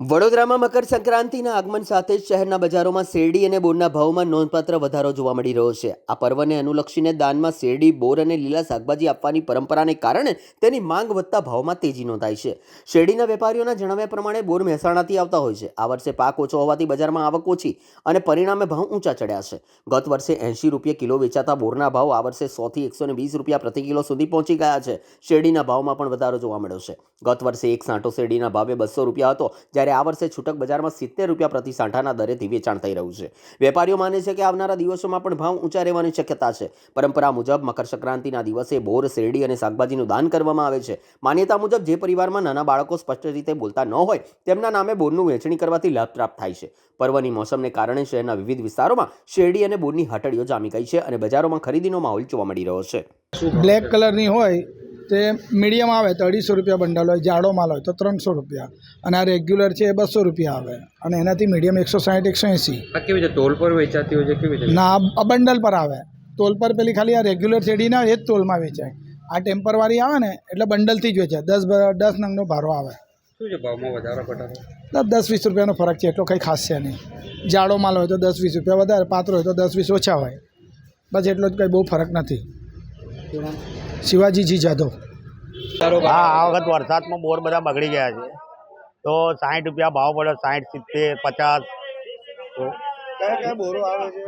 વડોદરામાં મકર સંક્રાંતિના આગમન સાથે જ શહેરના બજારોમાં શેરડી અને બોરના ભાવમાં નોંધપાત્ર વધારો જોવા મળી રહ્યો છે. આ પર્વને અનુલક્ષીને દાનમાં શેરડી, બોર અને લીલા શાકભાજી આપવાની પરંપરાને કારણે તેની માંગ વધતા ભાવમાં તેજી નોંધાઈ છે. શેરડીના વેપારીઓના જણાવ્યા પ્રમાણે બોર મહેસાણાથી આવતા હોય છે. આ વર્ષે પાક ઓછો હોવાથી બજારમાં આવક ઓછી અને પરિણામે ભાવ ઊંચા ચડ્યા છે. ગત વર્ષે એંશી રૂપિયા કિલો વેચાતા બોરના ભાવ આ વર્ષે સોથી એકસો ને વીસ રૂપિયા પ્રતિ કિલો સુધી પહોંચી ગયા છે. શેરડીના ભાવમાં પણ વધારો જોવા મળ્યો છે. ગત વર્ષે એક સાંઠો શેરડીના ભાવે બસો રૂપિયા હતો, જ્યારે આ વર્ષે છૂટક બજારમાં સિત્તેર રૂપિયા પ્રતિ સાંઠાના દરેથી વેચાણ થઈ રહ્યું છે. વેપારીઓ માને છે કે આવનારા દિવસોમાં પણ ભાવ ઊંચા રહેવાની શક્યતા છે. પરંપરા મુજબ મકર સંક્રાંતિના દિવસે બોર, શેરડી અને શાકભાજીનું દાન કરવામાં આવે છે. માન્યતા મુજબ જે પરિવારમાં નાના બાળકો સ્પષ્ટ રીતે બોલતા ન હોય, તેમના નામે બોરનું વેચણી કરવાથી લાભ પ્રાપ્ત થાય છે. પર્વની મોસમને કારણે શહેરના વિવિધ વિસ્તારોમાં શેરડી અને બોરની હટડીઓ જામી ગઈ છે અને બજારોમાં ખરીદીનો માહોલ જોવા મળી રહ્યો છે. બ્લેક કલરની હોય તે મીડિયમ આવે તો અઢીસો રૂપિયા બંડલ હોય જાડો માલ હોય તો ત્રણસો રૂપિયા. અને આ રેગ્યુલર છે એ બસો રૂપિયા આવે. અને એનાથી મીડિયમ એકસો સાઠ એકસો એંસી. કેવી છે ટોલ પર વેચાતી હોય છે કેવી છે ના આ બંડલ પર આવે. તોલ પર પેલી ખાલી આ રેગ્યુલર શેડી ના એ જ તોલમાં વેચાય. આ ટેમ્પરવાળી આવે ને એટલે બંડલથી જ વેચાય. દસ દસ નંગનો ભારો આવે. શું છે ભાવમાં વધારો ઘટાડો? દસ દસ વીસ રૂપિયાનો ફરક છે એટલો કંઈ ખાસ છે નહીં. જાડો માલ હોય તો દસ વીસ રૂપિયા વધારે પાતળો હોય તો દસ વીસ ઓછા હોય. બસ એટલો જ કંઈ બહુ ફરક નથી. શિવાજીજી જાદવ હા આ વખત વરસાદમાં બોર બધા બગડી ગયા છે. તો સાઠ રૂપિયા ભાવ પડ્યો સાઠ સિત્તેર પચાસ. તો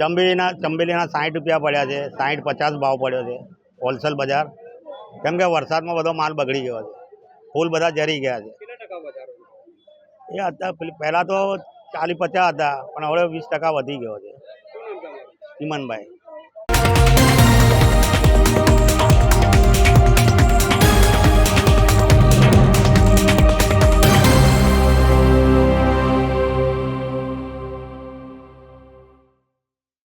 ચંબેલીના ચંબેલીના સાઠ રૂપિયા પડ્યા છે. સાઠ પચાસ ભાવ પડ્યો છે હોલસેલ બજાર. કેમ કે વરસાદમાં બધો માલ બગડી ગયો છે. ફૂલ બધા જરી ગયા છે. કેટલા ટકા વધારો એ અત્યારે પહેલાં તો ચાલીસ પચાસ હતા પણ હવે વીસ ટકા વધી ગયો છે. ચીમનભાઈ